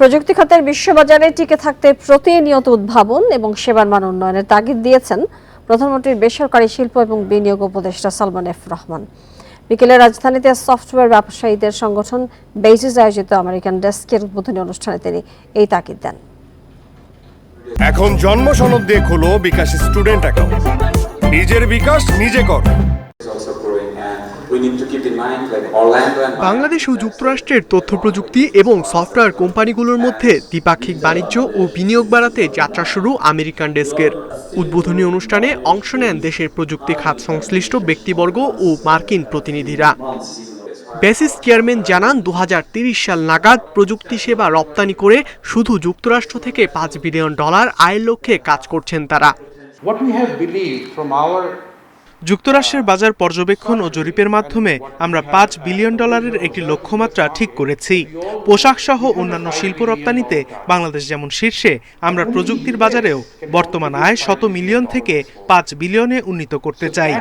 প্রযুক্তি খাতের বিশ্ববাজারে টিকে থাকতে প্রতিনিয়ত উদ্ভাবন এবং সেবার মান উন্নয়নের তাগিদ দিয়েছেন প্রধানমন্ত্রীর বেসরকারি শিল্প এবং বিনিয়োগ উপদেষ্টা সালমান এফ রহমান। বিকেলে রাজধানীতে সফটওয়্যার ব্যবসায়ীদের সংগঠন বেইজিস আয়োজিত আমেরিকান ডেস্কের উদ্বোধনী অনুষ্ঠানে তিনি এই তাগিদ দেন। এখন জন্ম সনদ দিয়ে খোলো বিকাশ স্টুডেন্ট অ্যাকাউন্ট। নিজের বিকাশ নিজে কর। বাংলাদেশ ও যুক্তরাষ্ট্রের তথ্য প্রযুক্তি এবং সফটওয়্যার কোম্পানিগুলোর মধ্যে দ্বিপাক্ষিক বাণিজ্য ও বিনিয়োগ বাড়াতে যাত্রা শুরু আমেরিকান ডেস্কের। উদ্বোধনী অনুষ্ঠানে অংশ নেন দেশের প্রযুক্তি খাত সংশ্লিষ্ট ব্যক্তিবর্গ ও মার্কিন প্রতিনিধিরা। বেসিস চেয়ারম্যান জানান দু সাল নাগাদ প্রযুক্তি সেবা রপ্তানি করে শুধু যুক্তরাষ্ট্র থেকে পাঁচ বিলিয়ন ডলার আয়ের লক্ষ্যে কাজ করছেন তারা। What we have believed from our যুক্তরাষ্ট্রের বাজার পর্যবেক্ষণ ও জরিপের মাধ্যমে আমরা পাঁচ বিলিয়ন ডলারের একটি লক্ষ্যমাত্রা ঠিক করেছি। পোশাক সহ অন্যান্য শিল্প রপ্তানিতে বাংলাদেশ যেমন শীর্ষে, আমরা প্রযুক্তির বাজারেও বর্তমান আয় শত মিলিয়ন থেকে পাঁচ বিলিয়নে উন্নীত করতে চাই।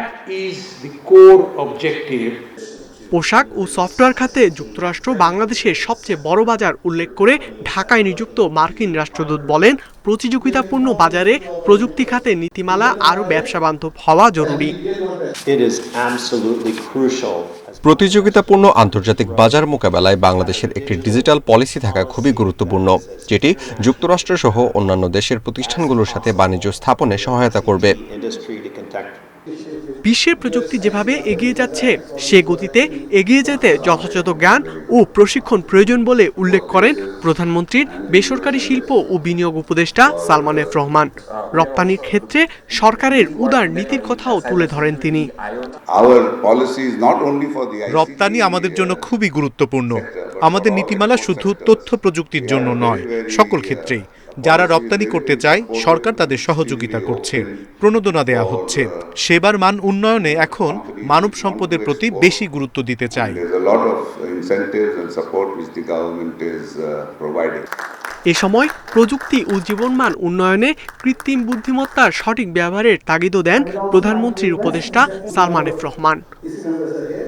পোশাক ও সফটওয়্যার খাতে যুক্তরাষ্ট্র বাংলাদেশের সবচেয়ে বড় বাজার উল্লেখ করে ঢাকায় নিযুক্ত মার্কিন রাষ্ট্রদূত বলেন প্রতিযোগিতাপূর্ণ বাজারে প্রযুক্তি খাতে নীতিমালা আরও ব্যবসা বান্ধব হওয়া জরুরি. প্রতিযোগিতাপূর্ণ আন্তর্জাতিক বাজার মোকাবেলায় বাংলাদেশের একটি ডিজিটাল পলিসি থাকা খুবই গুরুত্বপূর্ণ যেটি যুক্তরাষ্ট্র সহ অন্যান্য দেশের প্রতিষ্ঠানগুলোর সাথে বাণিজ্য স্থাপনে সহায়তা করবে বিশ্বের প্রযুক্তি যেভাবে এগিয়ে যাচ্ছে সে গতিতে এগিয়ে যেতে যথাযথ জ্ঞান ও প্রশিক্ষণ প্রয়োজন বলে উল্লেখ করেন প্রধানমন্ত্রীর বেসরকারি শিল্প ও বিনিয়োগ উপদেষ্টা সালমান এফ রহমান। রপ্তানির ক্ষেত্রে সরকারের উদার নীতির কথাও তুলে ধরেন তিনি। রপ্তানি আমাদের জন্য খুবই গুরুত্বপূর্ণ। আমাদের নীতিমালা শুধু তথ্য প্রযুক্তির জন্য নয় সকল ক্ষেত্রেই। যারা রপ্তানি করতে চায় সরকার তাদের সহযোগিতা করছে। প্রণোদনা দেয়া হচ্ছে। সেবার মান উন্নয়নে এখন মানব সম্পদের প্রতি বেশি গুরুত্ব দিতে is uh. এ সময় প্রযুক্তি ও জীবনমান উন্নয়নে কৃত্রিম বুদ্ধিমত্তার সঠিক ব্যবহারের তাগিদও দেন প্রধানমন্ত্রীর উপদেষ্টা Salman F Rahman.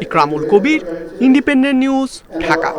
Ikramul Kabir Independent News Dhaka.